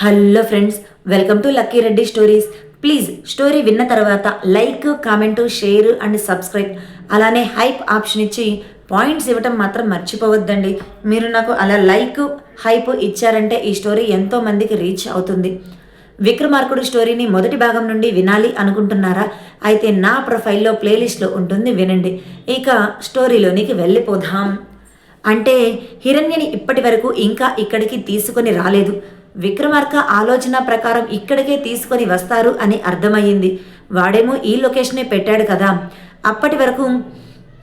Hello friends welcome to Lucky Reddy stories. Please story విన్న తర్వాత like comment share and subscribe. అలానే hype option ఇచ్చి points ఇవ్వటం మాత్రం మర్చిపోవద్దండి. మీరు నాకు అలా లైక్ హైప్ ఇచ్చారంటే ఈ స్టోరీ ఎంతో మందికి రీచ్ అవుతుంది. విక్రమార్కుడు స్టోరీని మొదటి భాగం నుండి వినాలి అనుకుంటున్నారా? అయితే నా ప్రొఫైల్లో ప్లేలిస్ట్లో ఉంటుంది వినండి. ఇక స్టోరీలోనికి వెళ్ళిపోదాం. అంటే హిరణ్యని ఇప్పటి వరకు ఇంకా ఇక్కడికి తీసుకొని రాలేదు. విక్రమార్క ఆలోచన ప్రకారం ఇక్కడికే తీసుకొని వస్తారు అని అర్థమయ్యింది. వాడేమో ఈ లొకేషనే పెట్టాడు కదా. అప్పటి వరకు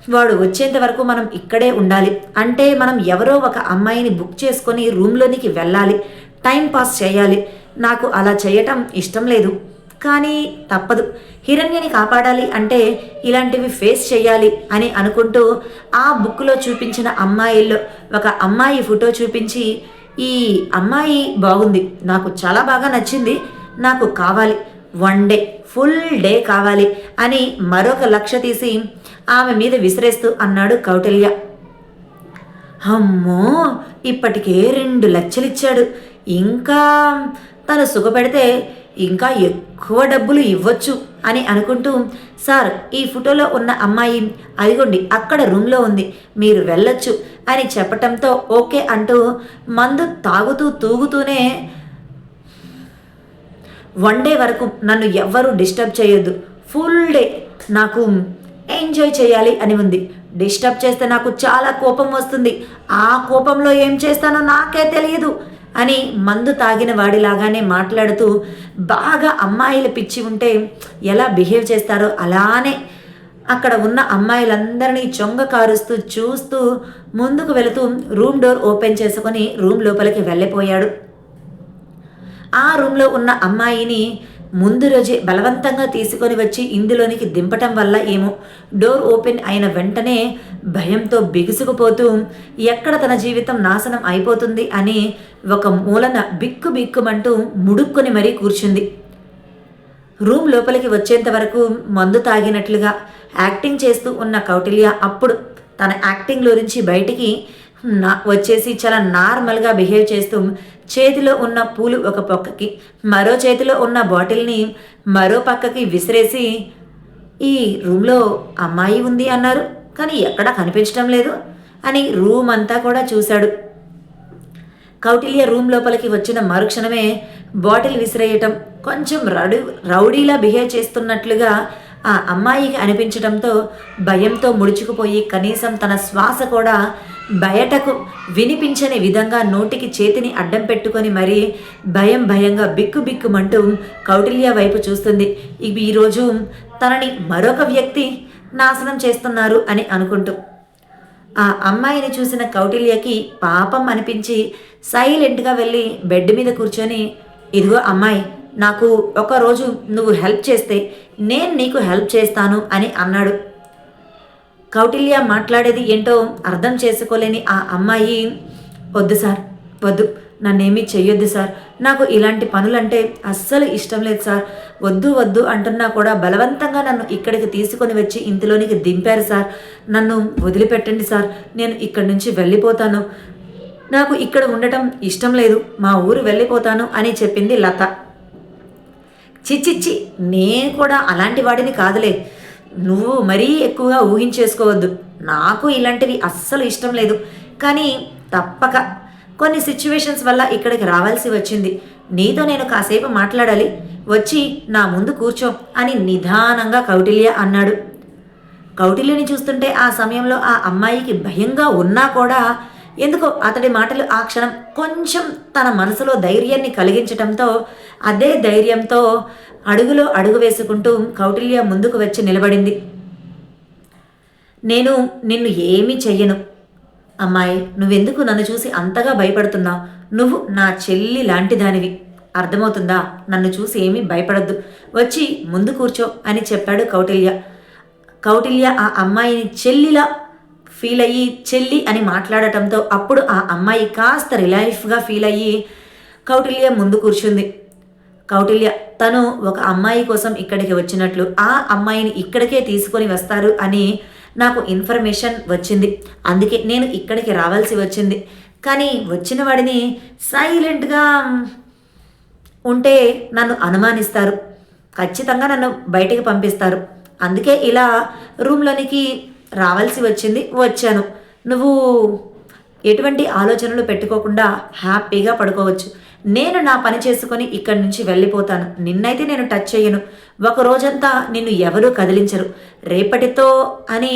వాడు వచ్చేంత వరకు మనం ఇక్కడే ఉండాలి. అంటే మనం ఎవరో ఒక అమ్మాయిని బుక్ చేసుకొని రూమ్లోనికి వెళ్ళాలి. టైం పాస్ చేయాలి. నాకు అలా చేయటం ఇష్టం లేదు. కానీ తప్పదు. హిరణ్యని కాపాడాలి అంటే ఇలాంటివి ఫేస్ చేయాలి అని అనుకుంటూ ఆ బుక్లో చూపించిన అమ్మాయిల్లో ఒక అమ్మాయి ఫోటో చూపించి ఈ అమ్మాయి బాగుంది. నాకు చాలా బాగా నచ్చింది. నాకు కావాలి. వన్ డే ఫుల్ డే కావాలి అని మరొక లక్ష తీసి ఆమె మీద విసిరేస్తూ అన్నాడు కౌటిల్య. అమ్మో! ఇప్పటికే రెండు లక్షలిచ్చాడు. ఇంకా తను సుఖపెడితే ఇంకా ఎక్కువ డబ్బులు ఇవ్వచ్చు అని అనుకుంటూ సార్ ఈ ఫోటోలో ఉన్న అమ్మాయి అదిగోండి అక్కడ రూమ్లో ఉంది మీరు వెళ్ళొచ్చు అని చెప్పటంతో ఓకే అంటూ మందు తాగుతూ తూగుతూనే వన్ డే వరకు నన్ను ఎవ్వరూ డిస్టర్బ్ చేయొద్దు. ఫుల్ డే నాకు ఎంజాయ్ చేయాలి అని ఉంది. డిస్టర్బ్ చేస్తే నాకు చాలా కోపం వస్తుంది. ఆ కోపంలో ఏం చేస్తానో నాకే తెలియదు. అని మందు తాగిన వాడిలాగానే మాట్లాడుతూ బాగా అమ్మాయిల పిచ్చి ఉంటే ఎలా బిహేవ్ చేస్తారో అలానే అక్కడ ఉన్న అమ్మాయిలందరినీ చొంగ కారుస్తూ చూస్తూ ముందుకు వెళుతూ రూమ్ డోర్ ఓపెన్ చేసుకొని రూమ్ లోపలికి వెళ్ళిపోయాడు. ఆ రూమ్లో ఉన్న అమ్మాయిని ముందు రోజే బలవంతంగా తీసుకొని వచ్చి ఇందులోనికి దింపటం వల్ల ఏమో. డోర్ ఓపెన్ అయిన వెంటనే భయంతో బిగుసుకుపోతూ ఎక్కడ తన జీవితం నాశనం అయిపోతుంది అని ఒక మూలన బిక్కు బిక్కుమంటూ ముడుక్కుని మరీ కూర్చుంది. రూమ్ లోపలికి వచ్చేంత వరకు మందు తాగినట్లుగా యాక్టింగ్ చేస్తూ ఉన్న కౌటిల్య అప్పుడు తన యాక్టింగ్లో నుంచి బయటికి నా వచ్చేసి చాలా నార్మల్గా బిహేవ్ చేస్తూ చేతిలో ఉన్న పూలు ఒక పక్కకి మరో చేతిలో ఉన్న బాటిల్ని మరో పక్కకి విసిరేసి ఈ రూమ్లో అమ్మాయి ఉంది అన్నారు. కానీ ఎక్కడా కనిపించడం లేదు అని రూమ్ అంతా కూడా చూశాడు. కౌటిల్య రూమ్ లోపలికి వచ్చిన మరుక్షణమే బాటిల్ విసిరేయటం కొంచెం రౌడీ రౌడీలా బిహేవ్ చేస్తున్నట్లుగా ఆ అమ్మాయికి అనిపించడంతో భయంతో ముడుచుకుపోయి కనీసం తన శ్వాస కూడా బయటకు వినిపించని విధంగా నోటికి చేతిని అడ్డం పెట్టుకొని మరీ భయం భయంగా బిక్కు బిక్కుమంటూ కౌటిల్య వైపు చూస్తుంది. ఇవి ఈరోజు తనని మరొక వ్యక్తి నాశనం చేస్తున్నారు అని అనుకుంటూ. ఆ అమ్మాయిని చూసిన కౌటిల్యకి పాపం అనిపించి సైలెంట్గా వెళ్ళి బెడ్ మీద కూర్చొని ఇదిగో అమ్మాయి నాకు ఒకరోజు నువ్వు హెల్ప్ చేస్తే నేను నీకు హెల్ప్ చేస్తాను అని అన్నాడు. కౌటిల్య మాట్లాడేది ఏంటో అర్థం చేసుకోలేని ఆ అమ్మాయి వద్దు సార్ వద్దు నన్నేమీ చెయ్యొద్దు సార్. నాకు ఇలాంటి పనులంటే అస్సలు ఇష్టం లేదు సార్. వద్దు వద్దు అంటున్నా కూడా బలవంతంగా నన్ను ఇక్కడికి తీసుకొని వచ్చి ఇంటిలోనికి దింపారు సార్. నన్ను వదిలిపెట్టండి సార్. నేను ఇక్కడి నుంచి వెళ్ళిపోతాను. నాకు ఇక్కడ ఉండటం ఇష్టం లేదు. మా ఊరు వెళ్ళిపోతాను అని చెప్పింది లత. చిచ్చిచ్చి నేను కూడా అలాంటి వాడిని కాదులే. నువ్వు మరీ ఎక్కువగా ఊహించేసుకోవద్దు. నాకు ఇలాంటివి అస్సలు ఇష్టం లేదు. కానీ తప్పక. కొన్ని సిచ్యువేషన్స్ వల్ల ఇక్కడికి రావాల్సి వచ్చింది. నీతో నేను కాసేపు మాట్లాడాలి. వచ్చి నా ముందు కూర్చో అని నిదానంగా కౌటిల్య అన్నాడు. కౌటిల్యని చూస్తుంటే ఆ సమయంలో ఆ అమ్మాయికి భయంగా ఉన్నా కూడా ఎందుకో అతడి మాటలు ఆ క్షణం కొంచెం తన మనసులో ధైర్యాన్ని కలిగించటంతో అదే ధైర్యంతో అడుగులో అడుగు వేసుకుంటూ కౌటిల్య ముందుకు వచ్చి నిలబడింది. నేను నిన్ను ఏమీ చెయ్యను. అమ్మాయి నువ్వెందుకు నన్ను చూసి అంతగా భయపడుతున్నావు? నువ్వు నా చెల్లి లాంటి దానివి అర్థమవుతుందా? నన్ను చూసి ఏమీ భయపడద్దు. వచ్చి ముందు కూర్చో అని చెప్పాడు కౌటిల్య. కౌటిల్య ఆ అమ్మాయిని చెల్లిలా ఫీల్ అయ్యి చెల్లి అని మాట్లాడటంతో అప్పుడు ఆ అమ్మాయి కాస్త రిలైఫ్గా ఫీల్ అయ్యి కౌటిల్య ముందు కూర్చుంది. కౌటిల్య తను ఒక అమ్మాయి కోసం ఇక్కడికి వచ్చినట్లు ఆ అమ్మాయిని ఇక్కడికే తీసుకొని వస్తారు అని నాకు ఇన్ఫర్మేషన్ వచ్చింది. అందుకే నేను ఇక్కడికి రావాల్సి వచ్చింది. కానీ వచ్చిన వాడిని సైలెంట్గా ఉంటే నన్ను అనుమానిస్తారు. ఖచ్చితంగా నన్ను బయటికి పంపిస్తారు. అందుకే ఇలా రూమ్లోనికి రావాల్సి వచ్చింది వచ్చాను. నువ్వు ఎటువంటి ఆలోచనలు పెట్టుకోకుండా హ్యాపీగా పడుకోవచ్చు. నేను నా పని చేసుకొని ఇక్కడి నుంచి వెళ్ళిపోతాను. నిన్నైతే నేను టచ్ చేయను ఒక రోజంతా నిన్ను ఎవరూ కదిలించరు. రేపటితో అని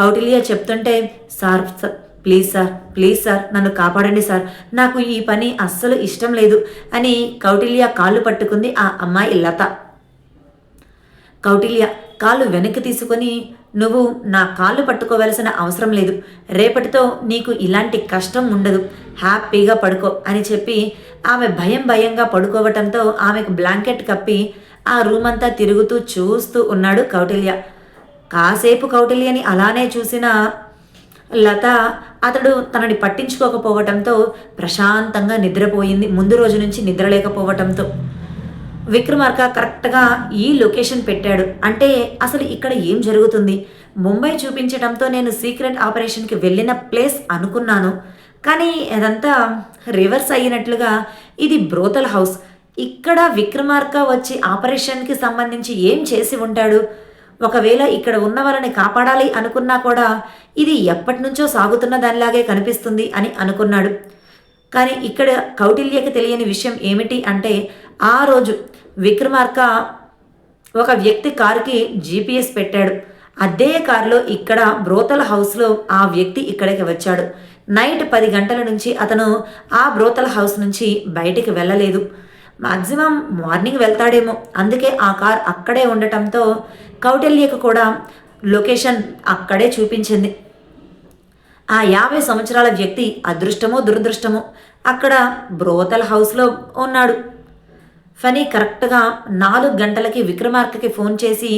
కౌటిల్య చెప్తుంటే sir sir please sir please sir నన్ను కాపాడండి సార్. నాకు ఈ పని అస్సలు ఇష్టం లేదు అని కౌటిల్య కాళ్ళు పట్టుకుంది ఆ అమ్మాయి లత. కౌటిల్య కాళ్ళు వెనక్కి తీసుకొని నువ్వు నా కాళ్ళు పట్టుకోవలసిన అవసరం లేదు. రేపటితో నీకు ఇలాంటి కష్టం ఉండదు. హ్యాపీగా పడుకో అని చెప్పి ఆమె భయం భయంగా పడుకోవటంతో ఆమెకు బ్లాంకెట్ కప్పి ఆ రూమ్ అంతా తిరుగుతూ చూస్తూ ఉన్నాడు కౌటిల్య. కాసేపు కౌటిల్యని అలానే చూసిన లత అతడు తనని పట్టించుకోకపోవటంతో ప్రశాంతంగా నిద్రపోయింది. ముందు రోజు నుంచి నిద్ర లేకపోవటంతో విక్రమార్క కరెక్ట్గా ఈ లొకేషన్ పెట్టాడు. అంటే అసలు ఇక్కడ ఏం జరుగుతుంది? ముంబై చూపించడంతో నేను సీక్రెట్ ఆపరేషన్కి వెళ్ళిన ప్లేస్ అనుకున్నాను. కానీ అదంతా రివర్స్ అయినట్లుగా ఇది బ్రోతల్ హౌస్. ఇక్కడ విక్రమార్క వచ్చి ఆపరేషన్కి సంబంధించి ఏం చేసి ఉంటాడు? ఒకవేళ ఇక్కడ ఉన్న వాళ్ళని కాపాడాలి అనుకున్నా కూడా ఇది ఎప్పటి నుంచో సాగుతున్న దానిలాగే కనిపిస్తుంది అని అనుకున్నాడు. కానీ ఇక్కడ కౌటిల్యకి తెలియని విషయం ఏమిటి అంటే ఆ రోజు విక్రమార్క ఒక వ్యక్తి కారుకి జీపీఎస్ పెట్టాడు. అదే కారులో ఇక్కడ బ్రోతల హౌస్లో ఆ వ్యక్తి ఇక్కడికి వచ్చాడు. నైట్ పది గంటల నుంచి అతను ఆ బ్రోతల హౌస్ నుంచి బయటికి వెళ్ళలేదు. మాక్సిమం మార్నింగ్ వెళ్తాడేమో. అందుకే ఆ కార్ అక్కడే ఉండటంతో కౌటిల్యకు కూడా లొకేషన్ అక్కడే చూపించింది. ఆ యాభై సంవత్సరాల వ్యక్తి అదృష్టమో దురదృష్టమో అక్కడ బ్రోతల్ హౌస్లో ఉన్నాడు. ఫనీ కరెక్ట్గా నాలుగు గంటలకి విక్రమార్కకి ఫోన్ చేసి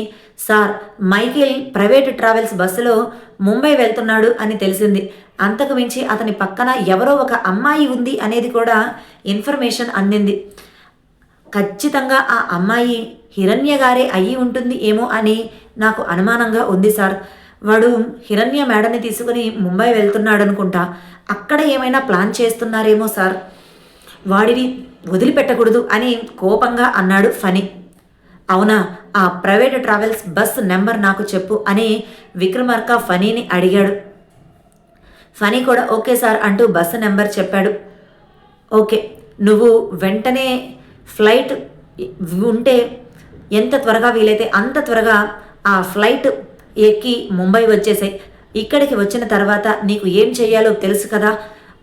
సార్ మైకేల్ ప్రైవేట్ ట్రావెల్స్ బస్సులో ముంబై వెళ్తున్నాడు అని తెలిసింది. అంతకు మించి అతని పక్కన ఎవరో ఒక అమ్మాయి ఉంది అనేది కూడా ఇన్ఫర్మేషన్ అందింది. ఖచ్చితంగా ఆ అమ్మాయి హిరణ్య గారే అయ్యి ఉంటుంది ఏమో అని నాకు అనుమానంగా ఉంది సార్. వాడు హిరణ్య మేడని తీసుకుని ముంబై వెళ్తున్నాడు అనుకుంటా అక్కడ ఏమైనా ప్లాన్ చేస్తున్నారేమో సార్. వాడిని వదిలిపెట్టకూడదు అని కోపంగా అన్నాడు ఫణి. అవునా ఆ ప్రైవేట్ ట్రావెల్స్ బస్ నెంబర్ నాకు చెప్పు అని విక్రమార్క ఫనీని అడిగాడు. ఫనీ కూడా ఓకే సార్ అంటూ బస్సు నెంబర్ చెప్పాడు. ఓకే నువ్వు వెంటనే ఫ్లైట్ ఉంటే ఎంత త్వరగా వీలైతే అంత త్వరగా ఆ ఫ్లైట్ ఎక్కి ముంబై వచ్చేసాయి. ఇక్కడికి వచ్చిన తర్వాత నీకు ఏం చేయాలో తెలుసు కదా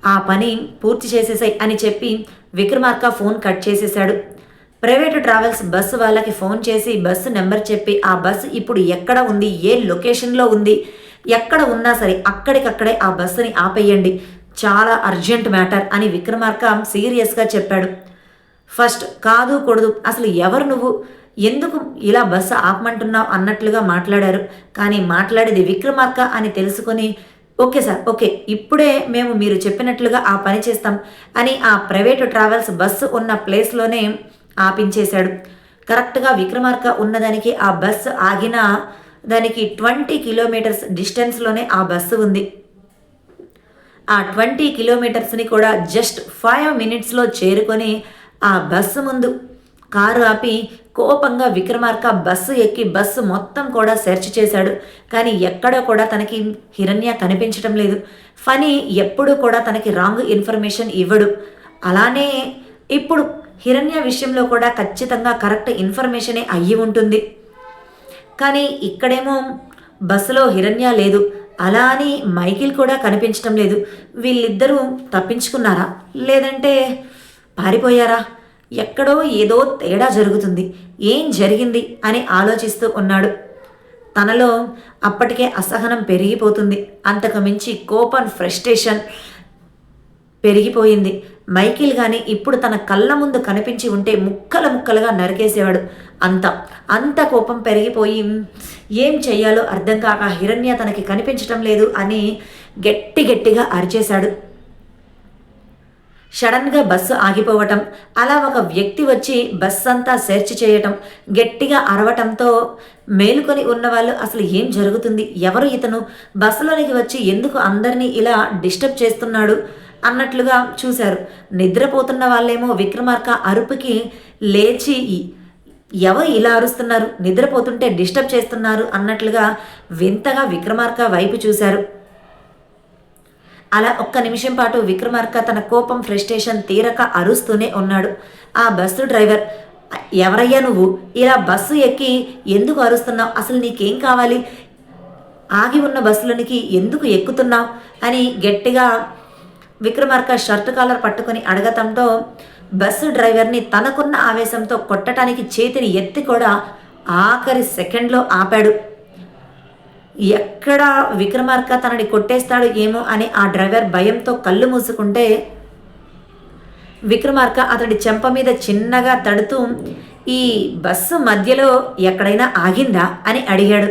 ఆ పని పూర్తి చేసేసాయి అని చెప్పి విక్రమార్క ఫోన్ కట్ చేసేశాడు. ప్రైవేట్ ట్రావెల్స్ బస్సు వాళ్ళకి ఫోన్ చేసి బస్సు నెంబర్ చెప్పి ఆ బస్సు ఇప్పుడు ఎక్కడ ఉంది? ఏ లొకేషన్లో ఉంది? ఎక్కడ ఉన్నా సరే అక్కడికక్కడే ఆ బస్సుని ఆపేయండి. చాలా అర్జెంట్ మ్యాటర్ అని విక్రమార్క సీరియస్గా చెప్పాడు. ఫస్ట్ కాదు కూడదు. అసలు ఎవరు నువ్వు? ఎందుకు ఇలా బస్సు ఆపమంటున్నావు? అన్నట్లుగా మాట్లాడారు. కానీ మాట్లాడేది విక్రమార్క అని తెలుసుకొని ఓకే సార్ ఓకే. ఇప్పుడే మేము మీరు చెప్పినట్లుగా ఆ పని చేస్తాం అని ఆ ప్రైవేటు ట్రావెల్స్ బస్సు ఉన్న ప్లేస్లోనే ఆపించేశాడు. కరెక్ట్గా విక్రమార్క ఉన్నదానికి ఆ బస్సు ఆగిన దానికి ట్వంటీ కిలోమీటర్స్ డిస్టెన్స్లోనే ఆ బస్సు ఉంది. ఆ ట్వంటీ కిలోమీటర్స్ని కూడా జస్ట్ ఫైవ్ మినిట్స్లో చేరుకొని ఆ బస్సు ముందు కారు ఆపి కోపంగా విక్రమార్క బస్సు ఎక్కి బస్సు మొత్తం కూడా సెర్చ్ చేశాడు. కానీ ఎక్కడో కూడా తనకి హిరణ్య కనిపించడం లేదు. ఫనీ ఎప్పుడూ కూడా తనకి రాంగ్ ఇన్ఫర్మేషన్ ఇవ్వడు. అలానే ఇప్పుడు హిరణ్య విషయంలో కూడా ఖచ్చితంగా కరెక్ట్ ఇన్ఫర్మేషనే అయ్యి ఉంటుంది. కానీ ఇక్కడేమో బస్సులో హిరణ్య లేదు. అలా అని మైకిల్ కూడా కనిపించడం లేదు. వీళ్ళిద్దరూ తప్పించుకున్నారా? లేదంటే పారిపోయారా? ఎక్కడో ఏదో తేడా జరుగుతుంది. ఏం జరిగింది? అని ఆలోచిస్తూ ఉన్నాడు. తనలో అప్పటికే అసహనం పెరిగిపోతుంది. అంతకు మించి కోపం ఫ్రస్ట్రేషన్ పెరిగిపోయింది. మైకిల్ కానీ ఇప్పుడు తన కళ్ళ ముందు కనిపించి ఉంటే ముక్కల ముక్కలుగా నరికేసేవాడు. అంత అంత కోపం పెరిగిపోయి ఏం చెయ్యాలో అర్థం కాక హిరణ్య తనకి కనిపించటం లేదు అని గట్టి గట్టిగా అరిచేశాడు. సడన్గా బస్సు ఆగిపోవటం అలా ఒక వ్యక్తి వచ్చి బస్ అంతా సెర్చ్ చేయటం గట్టిగా అరవటంతో మేలుకొని ఉన్నవాళ్ళు అసలు ఏం జరుగుతుంది? ఎవరు ఇతను? బస్సులోనికి వచ్చి ఎందుకు అందరినీ ఇలా డిస్టర్బ్ చేస్తున్నాడు? అన్నట్లుగా చూశారు. నిద్రపోతున్న వాళ్ళేమో విక్రమార్క అరుపుకి లేచి ఎవరు ఇలా అరుస్తున్నారు? నిద్రపోతుంటే డిస్టర్బ్ చేస్తున్నారు? అన్నట్లుగా వింతగా విక్రమార్క వైపు చూశారు. అలా ఒక్క నిమిషం పాటు విక్రమార్క తన కోపం ఫ్రస్ట్రేషన్ తీరక అరుస్తూనే ఉన్నాడు. ఆ బస్సు డ్రైవర్ ఎవరయ్యా నువ్వు? ఇలా బస్సు ఎక్కి ఎందుకు అరుస్తున్నావు? అసలు నీకేం కావాలి? ఆగి ఉన్న బస్సులోనికి ఎందుకు ఎక్కుతున్నావు? అని గట్టిగా విక్రమార్క షర్ట్ కాలర్ పట్టుకొని అడగటంతో బస్సు డ్రైవర్ని తనకున్న ఆవేశంతో కొట్టడానికి చేతిని ఎత్తి కూడా ఆఖరి సెకండ్లో ఆపాడు. ఎక్కడ విక్రమార్క తనని కొట్టేస్తాడు ఏమో అని ఆ డ్రైవర్ భయంతో కళ్ళు మూసుకుంటే విక్రమార్క అతడి చెంప మీద చిన్నగా తడుతూ ఈ బస్సు మధ్యలో ఎక్కడైనా ఆగిందా? అని అడిగాడు.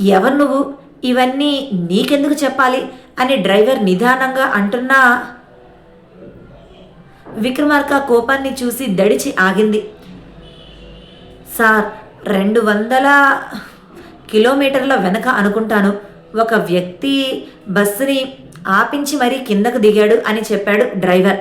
ఎవరు నువ్వు? ఇవన్నీ నీకెందుకు చెప్పాలి? అని డ్రైవర్ నిదానంగా అంటున్నా విక్రమార్క కోపాన్ని చూసి దడిచి ఆగింది. సార్ రెండు వందల కిలోమీటర్ల వెనక అనుకుంటాను. ఒక వ్యక్తి బస్సుని ఆపించి మరీ కిందకు దిగాడు అని చెప్పాడు డ్రైవర్.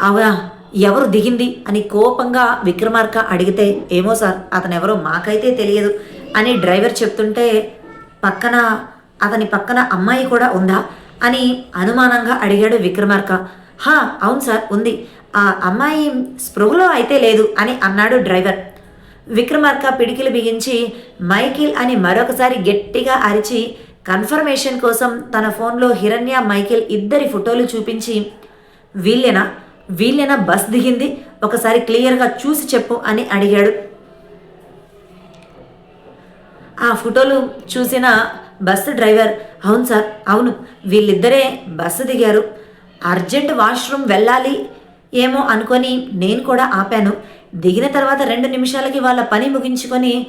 అవునా? ఎవరు దిగింది? అని కోపంగా విక్రమార్క అడిగితే ఏమో సార్ అతను ఎవరో మాకైతే తెలియదు అని డ్రైవర్ చెప్తుంటే పక్కన అతని పక్కన అమ్మాయి కూడా ఉందా? అని అనుమానంగా అడిగాడు విక్రమార్క. హా అవును సార్ ఉంది. ఆ అమ్మాయి స్పృహలో అయితే లేదు అని అన్నాడు డ్రైవర్. విక్రమార్క పిడికిలు బిగించి మైకిల్ అని మరొకసారి గట్టిగా అరిచి కన్ఫర్మేషన్ కోసం తన ఫోన్లో హిరణ్య మైకిల్ ఇద్దరి ఫోటోలు చూపించి వీళ్ళేనా? వీళ్ళేనా బస్ దిగింది? ఒకసారి క్లియర్గా చూసి చెప్పు అని అడిగాడు. ఆ ఫోటోలు చూసిన బస్సు డ్రైవర్ అవును సార్ అవును వీళ్ళిద్దరే బస్సు దిగారు. అర్జెంట్ వాష్రూమ్ వెళ్ళాలి ఏమో అనుకొని నేను కూడా ఆపాను. దిగిన తర్వాత రెండు నిమిషాలకి వాళ్ళ పని ముగించుకొని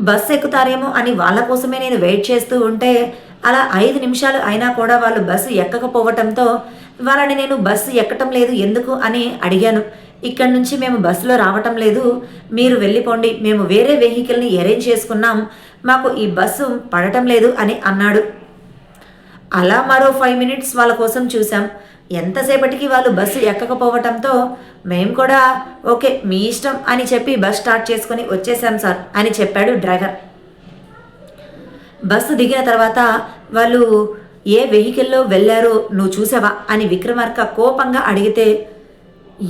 బస్సు ఎక్కుతారేమో అని వాళ్ళ కోసమే నేను వెయిట్ చేస్తూ ఉంటే అలా ఐదు నిమిషాలు అయినా కూడా వాళ్ళు బస్సు ఎక్కకపోవటంతో వాళ్ళని నేను బస్సు ఎక్కటం లేదు ఎందుకు అని అడిగాను. ఇక్కడి నుంచి మేము బస్సులో రావటం లేదు. మీరు వెళ్ళిపోండి. మేము వేరే వెహికల్ని అరేంజ్ చేసుకున్నాం. మాకు ఈ బస్సు పడటం లేదు అని అన్నాడు. అలా మరో ఫైవ్ మినిట్స్ వాళ్ళ కోసం చూసాం ఎంతసేపటికి వాళ్ళు బస్సు ఎక్కకపోవటంతో మేము కూడా ఓకే మీ ఇష్టం అని చెప్పి బస్ స్టార్ట్ చేసుకొని వచ్చేసాం సార్ అని చెప్పాడు డ్రైవర్. బస్సు దిగిన తర్వాత వాళ్ళు ఏ వెహికల్లో వెళ్ళారో నువ్వు చూసావా? అని విక్రమార్క కోపంగా అడిగితే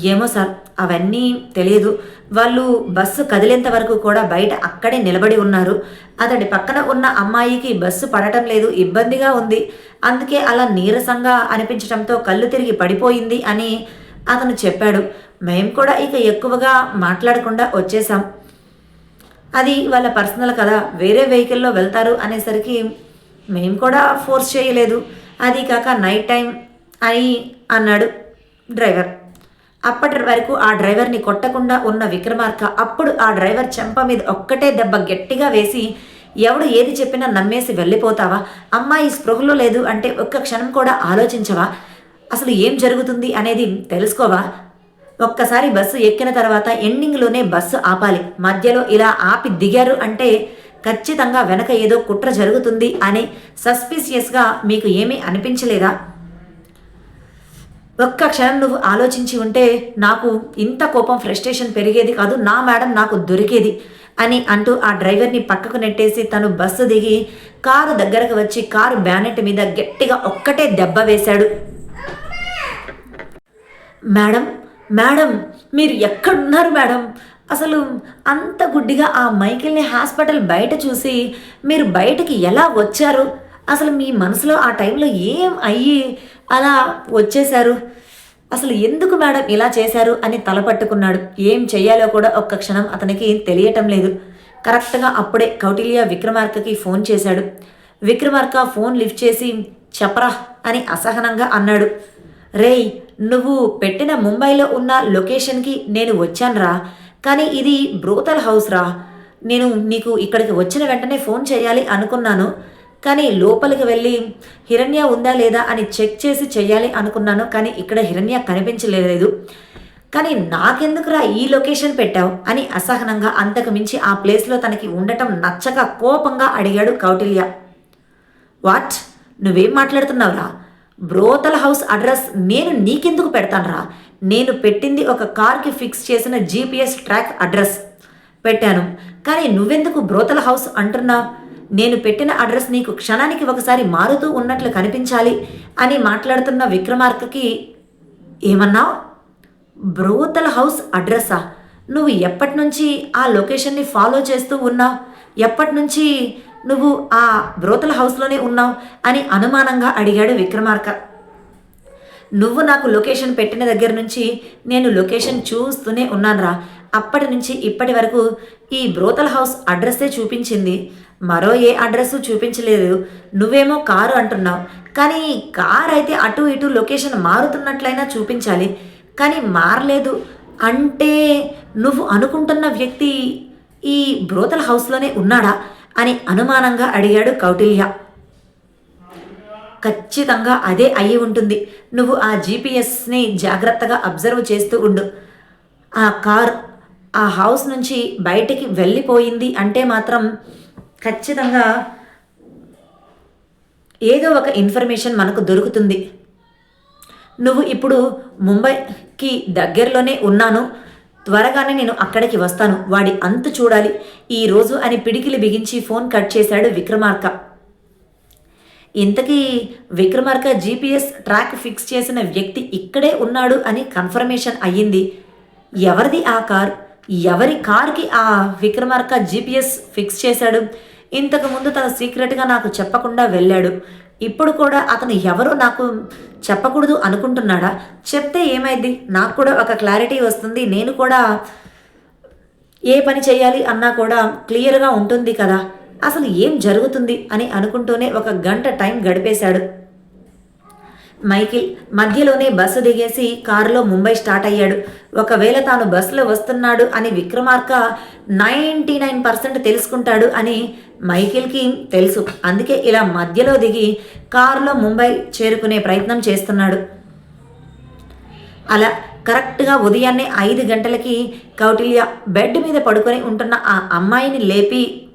ఏమో సార్ అవన్నీ తెలియదు వాళ్ళు బస్సు కదిలేంత వరకు కూడా బయట అక్కడే నిలబడి ఉన్నారు. అతడి పక్కన ఉన్న అమ్మాయికి బస్సు పడటం లేదు ఇబ్బందిగా ఉంది. అందుకే అలా నీరసంగా అనిపించడంతో కళ్ళు తిరిగి పడిపోయింది అని అతను చెప్పాడు. మేము కూడా ఇక ఎక్కువగా మాట్లాడకుండా వచ్చేసాం అది వాళ్ళ పర్సనల్ కదా వేరే వెహికల్లో వెళ్తారు అనేసరికి మేము కూడా ఫోర్స్ చేయలేదు. అది కాక నైట్ టైం అని అన్నాడు డ్రైవర్. అప్పటి వరకు ఆ డ్రైవర్ని కొట్టకుండా ఉన్న విక్రమార్క అప్పుడు ఆ డ్రైవర్ చెంప మీద ఒక్కటే దెబ్బ గట్టిగా వేసి ఎవడు ఏది చెప్పినా నమ్మేసి వెళ్ళిపోతావా? అమ్మాయి స్పృహలో లేదు అంటే ఒక్క క్షణం కూడా ఆలోచించవా? అసలు ఏం జరుగుతుంది అనేది తెలుసుకోవా? ఒక్కసారి బస్సు ఎక్కిన తర్వాత ఎండింగ్లోనే బస్సు ఆపాలి. మధ్యలో ఇలా ఆపి దిగారు అంటే ఖచ్చితంగా వెనక ఏదో కుట్ర జరుగుతుంది అని సస్పీసియస్గా మీకు ఏమీ అనిపించలేదా? ఒక్క క్షణం నువ్వు ఆలోచించి ఉంటే నాకు ఇంత కోపం ఫ్రస్ట్రేషన్ పెరిగేది కాదు నా మేడం నాకు దొరికేది అని అంటూ ఆ డ్రైవర్ని పక్కకు నెట్టేసి తను బస్సు దిగి కారు దగ్గరకు వచ్చి కారు బ్యానెట్ మీద గట్టిగా ఒక్కటే దెబ్బ వేశాడు. మేడం మేడం మీరు ఎక్కడున్నారు మేడం? అసలు అంత గుడ్డిగా ఆ మైకిల్ని హాస్పిటల్ బయట చూసి మీరు బయటకి ఎలా వచ్చారు? అసలు మీ మనసులో ఆ టైంలో ఏం అయ్యి అలా వచ్చేశారు. అసలు ఎందుకు మేడం ఇలా చేశారు అని తలపట్టుకున్నాడు ఏం చెయ్యాలో కూడా ఒక్క క్షణం అతనికి తెలియటం లేదు. కరెక్ట్గా అప్పుడే కౌటిల్య విక్రమార్కకి ఫోన్ చేశాడు. విక్రమార్క ఫోన్ లిఫ్ట్ చేసి చెప్పరా అని అసహనంగా అన్నాడు. రేయ్ నువ్వు పెట్టిన ముంబైలో ఉన్న లొకేషన్కి నేను వచ్చానురా. కానీ ఇది బ్రోతల్ హౌస్ రా నేను నీకు ఇక్కడికి వచ్చిన వెంటనే ఫోన్ చేయాలి అనుకున్నాను. కానీ లోపలికి వెళ్ళి హిరణ్య ఉందా లేదా అని చెక్ చేసి చెయ్యాలి అనుకున్నాను కానీ ఇక్కడ హిరణ్య కనిపించలేదు. కానీ నాకెందుకురా ఈ లొకేషన్ పెట్టావు అని అసహనంగా అంతకు మించి ఆ ప్లేస్లో తనకి ఉండటం నచ్చక కోపంగా అడిగాడు కౌటిల్య. వాట్? నువ్వేం మాట్లాడుతున్నావురా? బ్రోతల హౌస్ అడ్రస్ నేను నీకెందుకు పెడతానురా? నేను పెట్టింది ఒక కార్కి ఫిక్స్ చేసిన జీపీఎస్ ట్రాక్ అడ్రస్. పెట్టాను. కానీ నువ్వెందుకు బ్రోతల హౌస్ అంటున్నావు? నేను పెట్టిన అడ్రస్ నీకు క్షణానికి ఒకసారి మారుతూ ఉన్నట్లు కనిపించాలి అని మాట్లాడుతున్న విక్రమార్కకి ఏమన్నావు? బ్రోతల హౌస్ అడ్రస్సా? నువ్వు ఎప్పటి నుంచి ఆ లొకేషన్ని ఫాలో చేస్తూ ఉన్నావు? ఎప్పటి నుంచి నువ్వు ఆ బ్రోతల హౌస్లోనే ఉన్నావు? అని అనుమానంగా అడిగాడు విక్రమార్క. నువ్వు నాకు లొకేషన్ పెట్టిన దగ్గర నుంచి నేను లొకేషన్ చూస్తూనే ఉన్నానురా. అప్పటి నుంచి ఇప్పటి వరకు ఈ బ్రోతల్ హౌస్ అడ్రస్సే చూపించింది. మరో ఏ అడ్రస్ చూపించలేదు. నువ్వేమో కారు అంటున్నావు. కానీ కార్ అయితే అటు ఇటు లొకేషన్ మారుతున్నట్లయినా చూపించాలి. కానీ మారలేదు. అంటే నువ్వు అనుకుంటున్న వ్యక్తి ఈ బ్రోతల్ హౌస్లోనే ఉన్నాడా అని అనుమానంగా అడిగాడు కౌటిల్య. ఖచ్చితంగా అదే అయి ఉంటుంది. నువ్వు ఆ జీపీఎస్ని జాగ్రత్తగా అబ్జర్వ్ చేస్తూ ఉండు. ఆ కార్ ఆ హౌస్ నుంచి బయటికి వెళ్ళిపోయింది అంటే మాత్రం ఖచ్చితంగా ఏదో ఒక ఇన్ఫర్మేషన్ మనకు దొరుకుతుంది. నువ్వు ఇప్పుడు ముంబైకి దగ్గరలోనే ఉన్నాను. త్వరగానే నేను అక్కడికి వస్తాను. వాడి అంతు చూడాలి. ఈ రోజు అని పిడికిలి బిగించి ఫోన్ కట్ చేశాడు విక్రమార్క. ఇంతకీ విక్రమార్క జీపీఎస్ ట్రాక్ ఫిక్స్ చేసిన వ్యక్తి ఇక్కడే ఉన్నాడు అని కన్ఫర్మేషన్ అయ్యింది. ఎవరిది ఆ కార్? ఎవరి కార్కి ఆ విక్రమార్క జీపీఎస్ ఫిక్స్ చేశాడు? ఇంతకుముందు తన తను సీక్రెట్గా నాకు చెప్పకుండా వెళ్ళాడు. ఇప్పుడు కూడా అతను ఎవరో నాకు చెప్పకూడదు అనుకుంటున్నాడా? చెప్తే ఏమైంది? నాకు కూడా ఒక క్లారిటీ వస్తుంది. నేను కూడా ఏ పని చేయాలి అన్నా కూడా క్లియర్గా ఉంటుంది కదా. అసలు ఏం జరుగుతుంది అని అనుకుంటూనే ఒక గంట టైం గడిపేశాడు. మైకిల్ మధ్యలోనే బస్సు దిగేసి కారులో ముంబై స్టార్ట్ అయ్యాడు. ఒకవేళ తాను బస్సులో వస్తున్నాడు అని విక్రమార్క నైంటీ నైన్ పర్సెంట్ తెలుసుకుంటాడు అని మైకిల్కి తెలుసు. అందుకే ఇలా మధ్యలో దిగి కారులో ముంబై చేరుకునే ప్రయత్నం చేస్తున్నాడు. అలా కరెక్ట్గా ఉదయాన్నే ఐదు గంటలకి కౌటిల్య బెడ్ మీద పడుకొని ఉంటున్న ఆ అమ్మాయిని లేపి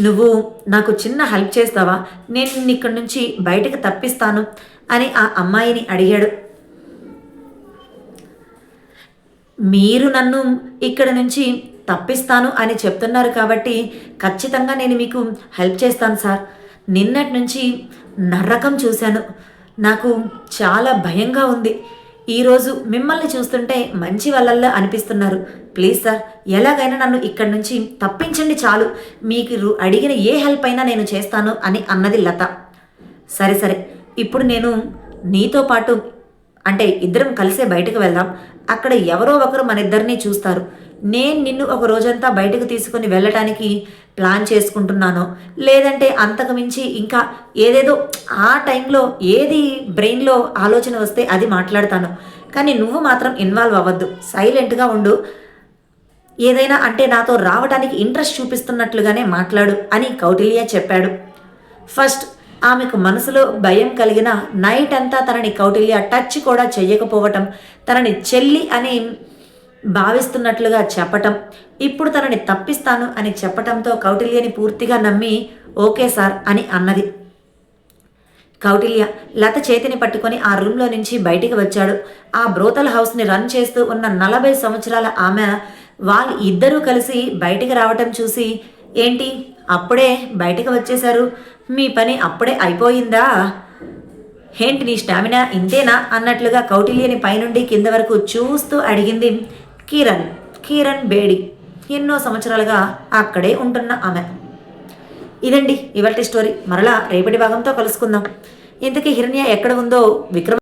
నువ్వు నాకు చిన్న హెల్ప్ చేస్తావా? నేను నిన్ను ఇక్కడి నుంచి బయటకు తప్పిస్తాను అని ఆ అమ్మాయిని అడిగాడు. మీరు నన్ను ఇక్కడ నుంచి తప్పిస్తాను అని చెప్తున్నారు కాబట్టి ఖచ్చితంగా నేను మీకు హెల్ప్ చేస్తాను సార్. నిన్నటి నుంచి నరకం చూశాను. నాకు చాలా భయంగా ఉంది. ఈరోజు మిమ్మల్ని చూస్తుంటే మంచి వాళ్ళల్లా అనిపిస్తున్నారు. ప్లీజ్ సార్ ఎలాగైనా నన్ను ఇక్కడి నుంచి తప్పించండి చాలు. మీకు అడిగిన ఏ హెల్ప్ అయినా నేను చేస్తాను అని అన్నది లత. సరే సరే. ఇప్పుడు నేను నీతో పాటు అంటే ఇద్దరం కలిసే బయటకు వెళ్దాం. అక్కడ ఎవరో ఒకరు మన ఇద్దరిని చూస్తారు. నేను నిన్ను ఒక రోజంతా బయటకు తీసుకుని వెళ్ళటానికి ప్లాన్ చేసుకుంటున్నానో లేదంటే అంతకుమించి ఇంకా ఏదేదో ఆ టైంలో ఏది బ్రెయిన్లో ఆలోచన వస్తే అది మాట్లాడతాను. కానీ నువ్వు మాత్రం ఇన్వాల్వ్ అవ్వద్దు. సైలెంట్గా ఉండు. ఏదైనా అంటే నాతో రావడానికి ఇంట్రెస్ట్ చూపిస్తున్నట్లుగానే మాట్లాడు అని కౌటిల్య చెప్పాడు. ఫస్ట్ ఆమెకు మనసులో భయం కలిగిన నైట్ అంతా తనని కౌటిల్య టచ్ కూడా చేయకపోవటం తనని చెల్లి అని భావిస్తున్నట్లుగా చెప్పటం. ఇప్పుడు తనని తప్పిస్తాను అని చెప్పటంతో కౌటిల్యని పూర్తిగా నమ్మి ఓకే సార్ అని అన్నది. కౌటిల్య లత చేతిని పట్టుకొని ఆ రూమ్లో నుంచి బయటికి వచ్చాడు. ఆ బ్రోతల్ హౌస్ని రన్ చేస్తూ ఉన్న నలభై సంవత్సరాల ఆమె వాళ్ళు ఇద్దరూ కలిసి బయటికి రావటం చూసి ఏంటి? అప్పుడే బయటికి వచ్చేశారు? మీ పని అప్పుడే అయిపోయిందా? ఏంటి నీ స్టామినా? ఇంతేనా? అన్నట్లుగా కౌటిల్యని పైనుండి కింద వరకు చూస్తూ అడిగింది. కిరణ్ కిరణ్ బేడి. ఎన్నో సంవత్సరాలుగా అక్కడే ఉంటున్న ఆమె. ఇదండి ఇవాటి స్టోరీ. మరలా రేపటి భాగంతో కలుసుకుందాం. ఇంతకీ హిరణ్య ఎక్కడ ఉందో విక్రమ